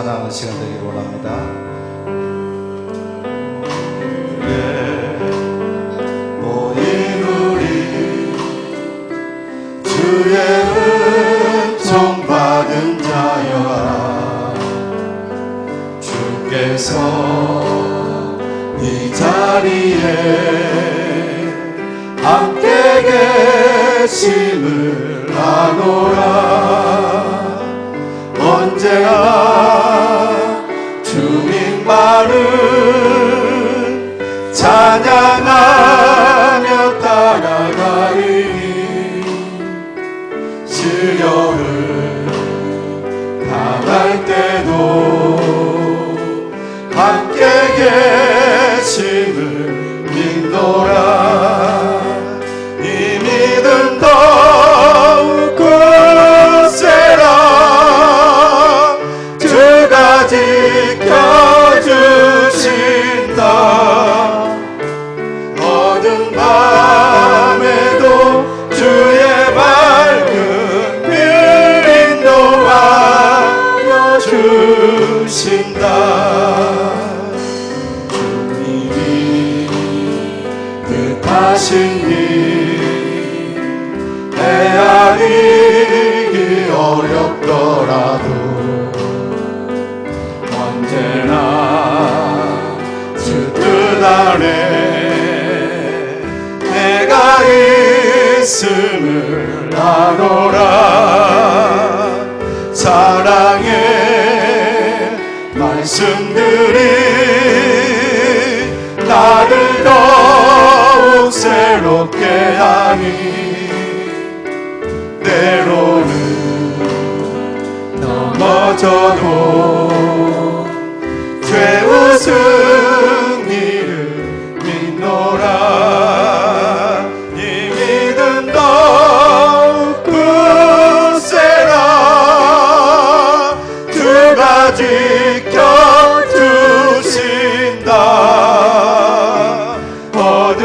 찬양하는 시간 되기를 원합니다. 아노라. 사랑의 말씀들이 나를 더욱 새롭게 하니 때로는 넘어져도 승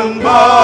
어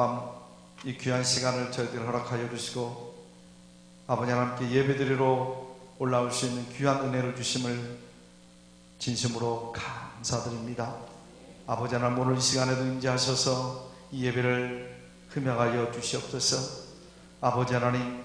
밤 이 귀한 시간을 저희들 허락하여 주시고 아버지 하나님께 예배드리러 올라올 수 있는 귀한 은혜를 주심을 진심으로 감사드립니다. 아버지 하나님 오늘 이 시간에도 임재하셔서 이 예배를 흠양하여 주시옵소서. 아버지 하나님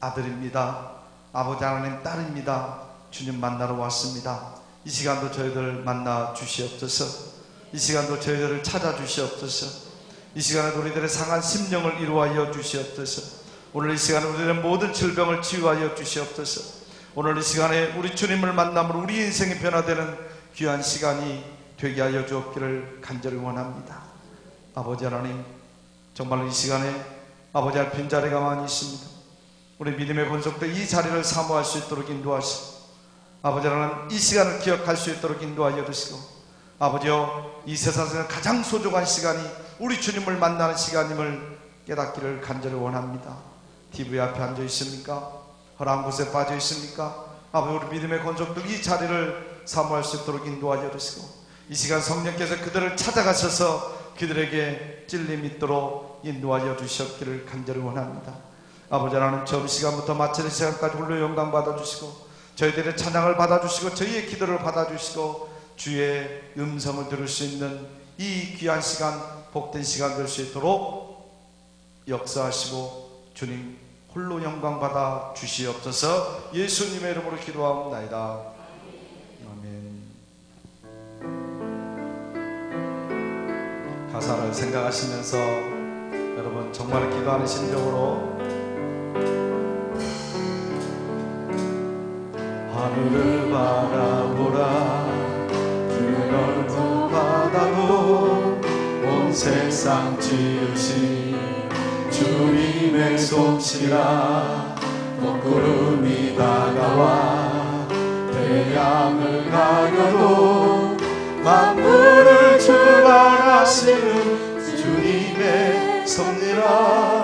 아들입니다. 아버지 하나님 딸입니다. 주님 만나러 왔습니다. 이 시간도 저희들 만나 주시옵소서. 이 시간도 저희들을 찾아 주시옵소서. 이 시간에도 우리들의 상한 심령을 이루하여 주시옵소서. 오늘 이 시간에 우리들의 모든 질병을 치유하여 주시옵소서. 오늘 이 시간에 우리 주님을 만남으로 우리 인생이 변화되는 귀한 시간이 되게 하여 주옵기를 간절히 원합니다. 아버지 하나님, 정말 이 시간에 아버지 할 빈자리가 많이 있습니다. 우리 믿음의 본속들 이 자리를 사모할 수 있도록 인도하시고 아버지 하나님 이 시간을 기억할 수 있도록 인도하여 주시고 아버지여 이 세상에서 가장 소중한 시간이 우리 주님을 만나는 시간임을 깨닫기를 간절히 원합니다. TV 앞에 앉아 있습니까? 허한 곳에 빠져 있습니까? 아버지 우리 믿음의 건족들 이 자리를 사모할 수 있도록 인도하여 주시고 이 시간 성령께서 그들을 찾아가셔서 그들에게 찔림 있도록 인도하여 주셨기를 간절히 원합니다. 아버지 하나님 처음 시간부터 마치는 시간까지 홀로 영광 받아주시고 저희들의 찬양을 받아주시고 저희의 기도를 받아주시고 주의 음성을 들을 수 있는 이 귀한 시간 복된 시간 될 수 있도록 역사하시고 주님 홀로 영광 받아 주시옵소서 예수님의 이름으로 기도하옵나이다. 아멘. 가사를 생각하시면서 여러분 정말 기도하는 심정으로 하늘을 바라보라 세상 지으신 주님의 솜씨라 먹구름이 다가와 태양을 가려도 만물을 주관하시는 주님의 섭리라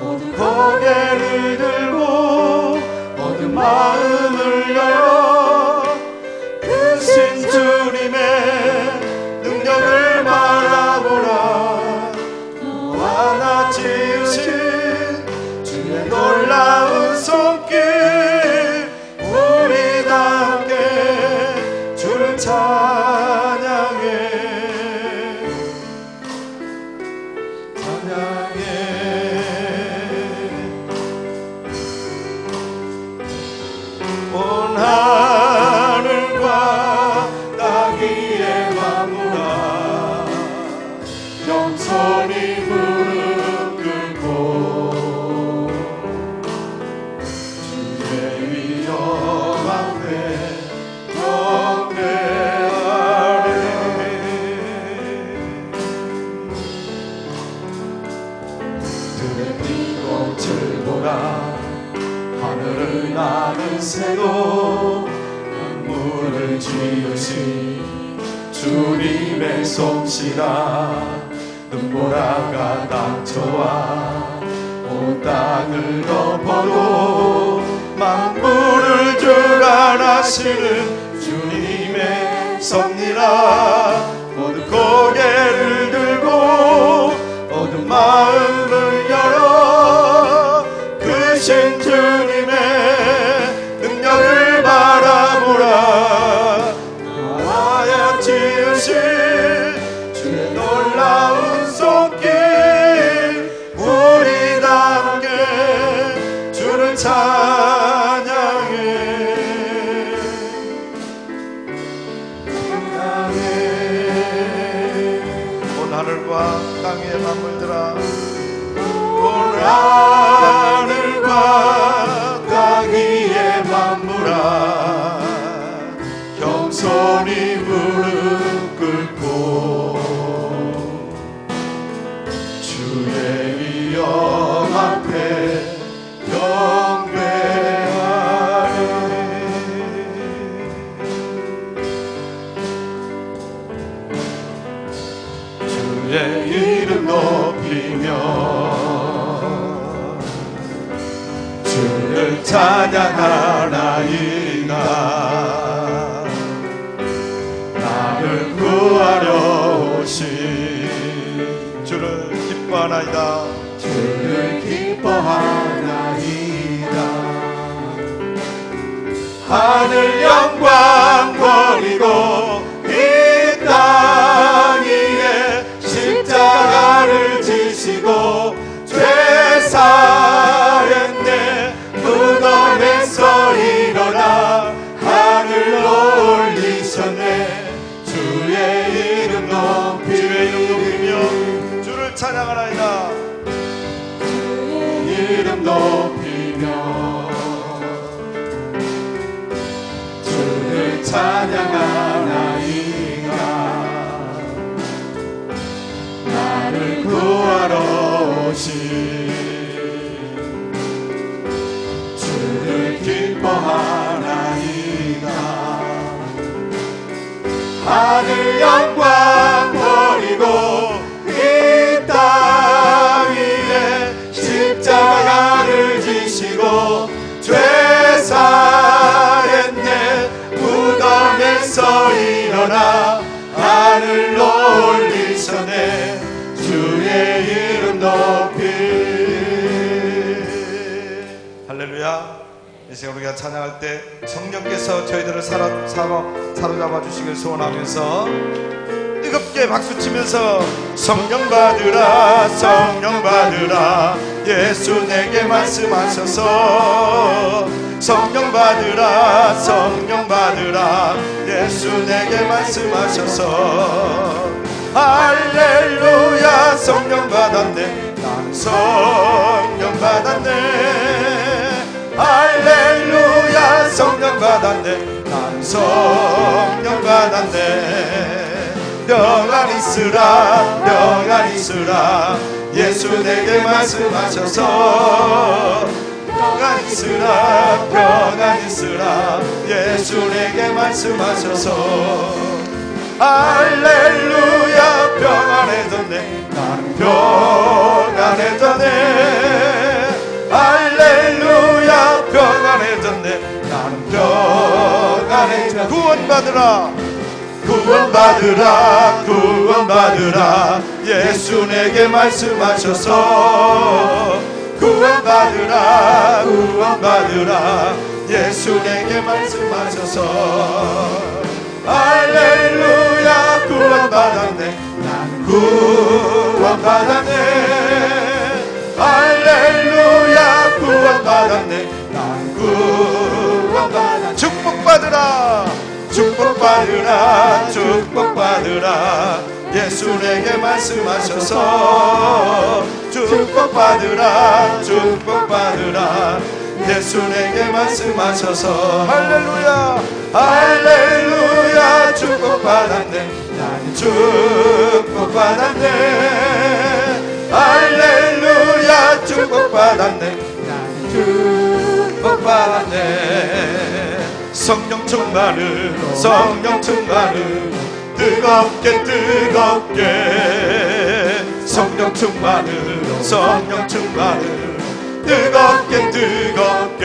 모두 고개를 들고 모든 마음을 열어 나는 새도 만물을 지으신 주님의 솜씨라. 눈보라가 닥쳐와 온 땅을 덮어도 만물을 주관하시는 주님의 섭리라. 모두 고개를 들고 모든 마음 하늘과 땅 위의 만물들아 온하 하 이 시간 우리가 찬양할 때 성령께서 저희들을 사로, 사로, 사로잡아 주시길 소원하면서 뜨겁게 박수 치면서 성령 받으라 성령 받으라. 예수 내게 말씀하셔서 성령 받으라 성령 받으라. 예수 내게 말씀하셔서 할렐루야 성령 받았네. 난 성령 받았네 할렐루야 성령 받았네. 난 성령 받았네. 평안 있으라 평안 있으라. 예수 내게 말씀하셔서. 평안 있으라 평안 있으라. 예수 내게 말씀하셔서. 할렐루야 평안해졌네. 나는 평안해졌네. 할렐루야 나는 평안해졌네. 구원받으라. 구원받으라 구원받으라. 예수 내게 말씀하셔서. 구원받으라 구원받으라. 예수 내게 말씀하셔서. 할렐루야 구원받았네. 나는 구원받았네. 할렐루야 구원받았네. 나는 구원받았네 축복받으라. 축복받으라 축복받으라. 예수 내게 말씀하셔서 축복받으라 축복받으라. 예수 내게 말씀하셔서 할렐루야. 할렐루야. 축복받았네. 나는 축복받았네. 할렐루야. 축복받았네. 나는 축복받았네 성령 충만을 성령 충만을 뜨겁게 뜨겁게. 성령 충만을 성령 충만을 뜨겁게 뜨겁게.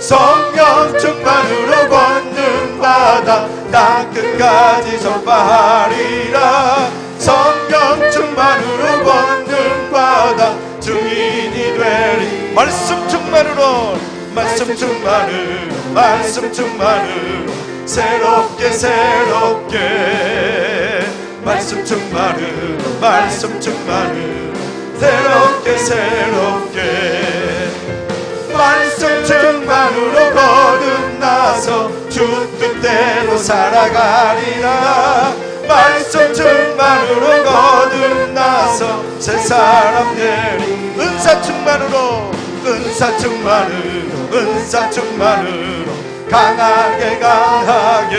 성령 충만으로 걷는 바다 땅 끝까지 전파하리라. 성령 충만으로 걷는 바다 주인이 되리. 말씀 충만으로 말씀 충만으로 말씀 충만으로 새롭게 새롭게. 말씀 충만으로 말씀 충만으로 새롭게 새롭게. 말씀 충만으로 거듭나서 주 뜻대로 살아가리라. 말씀 충만으로 거듭나서 새 사람 되리. 은사 충만으로 은사 충만으로 은사 충만으로 강하게 강하게.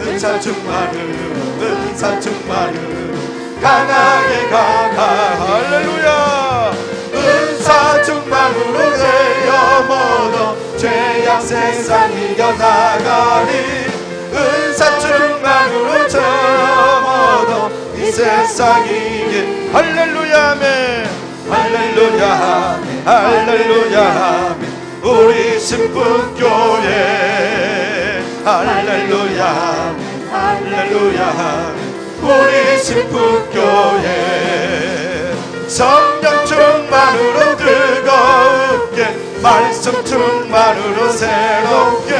은사 충만으로 은사 충만으로 강하게 강하게. 할렐루야! 은사 충만으로 되어 모두 죄악 세상 이겨나가리. 은사 충만으로 되어 모두 이 세상 이기 할렐루야 아멘. 할렐루야 아멘 할렐루야. 우리 신분교회. 할렐루야. 할렐루야. 우리 신분교회. 성령 충만으로 뜨겁게 말씀 충만으로 새롭게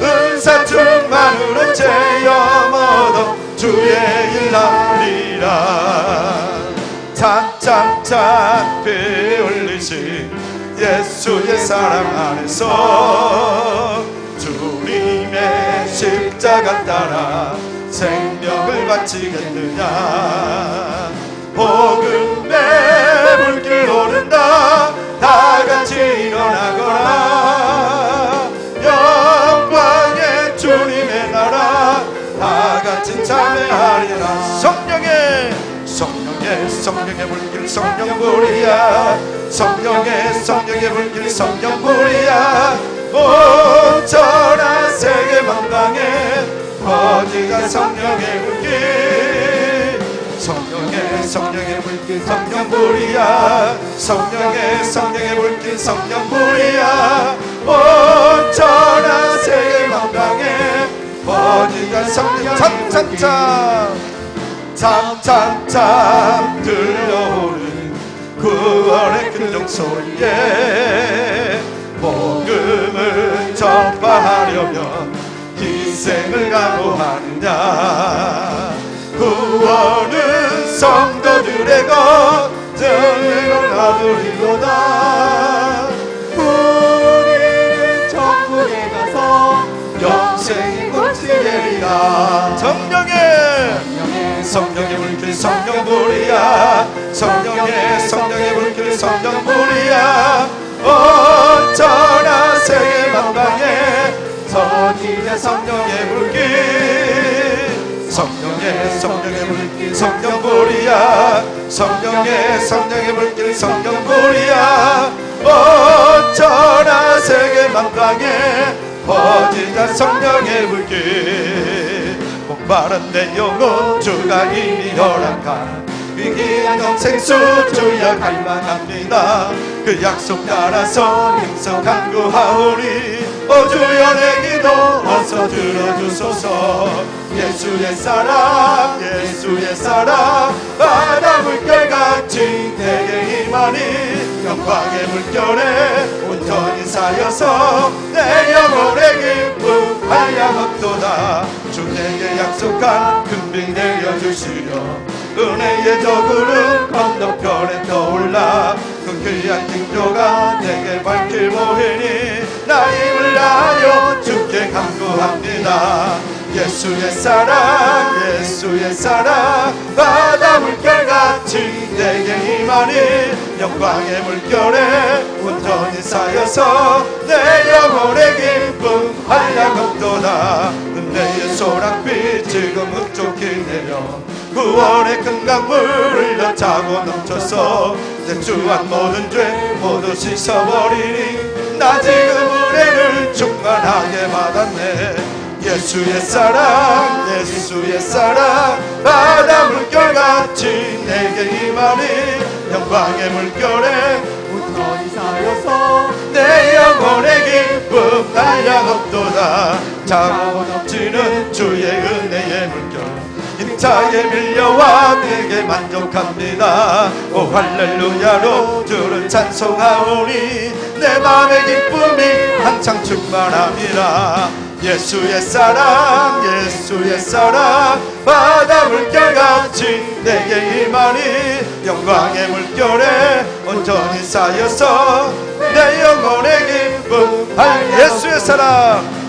은사 충만으로 제여 얻어 주의 일 하리라 찬찬찬 피 흘리신 예수의 사랑 안에서 주님의 십자가 따라 생명을 바치겠느냐? 복음의 불길 오른다. 다 같이 일어나거라. 영광의 주님의 나라. 다 같이 참여하리라 성령의 성령의 불길 성령 불이야. 성령의 성령의 불길 성령 불이야. 온 전하 세계 만방에 어디가 성령의 불길. 성령의 성령의 불길 성령 불이야. 성령의 성령의 불길 성령 불이야. 온 전하 세계 만방에 어디가 성령 참참참. 참참참 들려오는 구원의 큰종 소리에 복음을 전파하려면 희생을 각오하느냐? 구원은 성도들의 것 영원을 얻으리로다 불길 성령 불이야. 성령의 성령의 불길 성령 불이야. 어쩌나 세계 만방에 서지자 성령의 불길. 성령의 성령의 불길 성령 불이야. 성령의 성령의 불길 성령 불이야. 어쩌나 세계 만방에 퍼지자 성령의 불길. 목 마른 내 영혼 주가 이미 허락한 위기한 영생 수 주여 갈망합니다. 그 약속 따라서 행석한 구하오리 오 주여 내 기도 어서 들어주소서. 예수의 사랑 예수의 사랑 바다 물결같이 내게 임하니 영광의 물결에 온전히 사여서 내 영혼의 기쁨 한량없도다. 주 내게 약속한 금빛 내려주시려. 은혜의 저 구름 건너편에 떠올라. 그 귀한 징조가 내게 밝힐 모이니 나 힘을 다하여 주께 간구합니다. 예수의 사랑 예수의 사랑 바다 물결같이 내게 임하니 영광의 물결에 온전히 쌓여서 내 영혼의 기쁨 한량없도다 은혜의 소랑빛 지금 흡족히 내려 구원의 큰 강물 흘러 차고 넘쳐서 내 주한 모든 죄 모두 씻어버리니 나 지금 은혜를 충만하게 받았네. 예수의 사랑 예수의 사랑 바다 물결같이 내게 임하니 영광의 물결에 온전히 쌓여서 내 영혼의 기쁨 한량없도다. 차고 넘치는 주의 은혜의 물결. 힘차게 밀려와 내게 만족합니다. 오 할렐루야로 주를 찬송하오니 내 맘의 기쁨이 항상 충만합니다. 예수의 사랑 예수의 사랑 바다 물결같이 내게 임하니 영광의 물결에 온전히 쌓여서 내 영혼의 기쁨. 할 예수의 사랑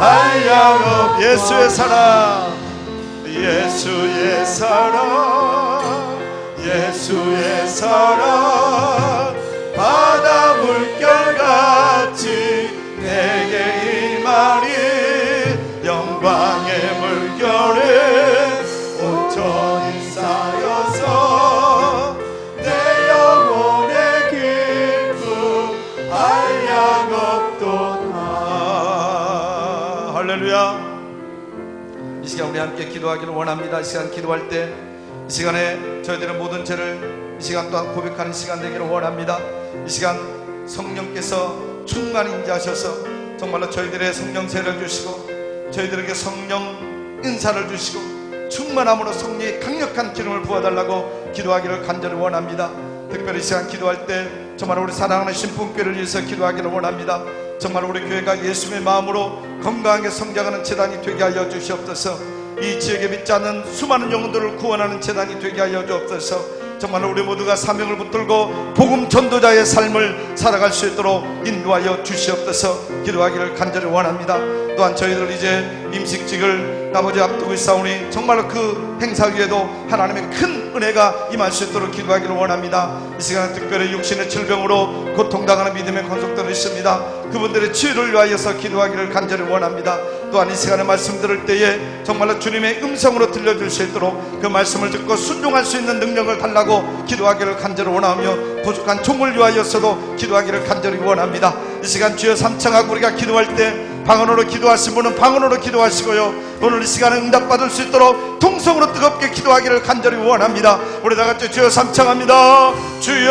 한량없 예수의 사랑. 예수의 사랑 예수의 사랑 함께 기도하기를 원합니다. 이 시간 기도할 때 이 시간에 저희들의 모든 죄를 이 시간 또한 고백하는 시간 되기를 원합니다. 이 시간 성령께서 충만히 인자하셔서 정말로 저희들의 성령 세를 주시고 저희들에게 성령 인사를 주시고 충만함으로 성령의 강력한 기름을 부어달라고 기도하기를 간절히 원합니다. 특별히 이 시간 기도할 때 정말 우리 사랑하는 신분교를 위해서 기도하기를 원합니다. 정말 우리 교회가 예수의 마음으로 건강하게 성장하는 재단이 되게 하여 주시옵소서. 이 지역에 믿지 않는 수많은 영혼들을 구원하는 재단이 되게 하여 주옵소서. 정말 우리 모두가 사명을 붙들고 복음 전도자의 삶을 살아갈 수 있도록 인도하여 주시옵소서 기도하기를 간절히 원합니다. 또한 저희들 이제 임식직을 아버지 앞두고 있사오니 정말로 그 행사 위에도 하나님의 큰 은혜가 임할 수 있도록 기도하기를 원합니다. 이 시간에 특별히 육신의 질병으로 고통당하는 믿음의 권속들이 있습니다. 그분들의 치유를 위하여서 기도하기를 간절히 원합니다. 또한 이 시간에 말씀 들을 때에 정말로 주님의 음성으로 들려줄 수 있도록 그 말씀을 듣고 순종할 수 있는 능력을 달라고 기도하기를 간절히 원하며 부족한 종을 위하여서도 기도하기를 간절히 원합니다. 이 시간 주여 삼창하고 우리가 기도할 때 방언으로 기도하신 분은 방언으로 기도하시고요. 오늘 이 시간에 응답받을 수 있도록 통성으로 뜨겁게 기도하기를 간절히 원합니다. 우리 다 같이 주여 삼창합니다. 주여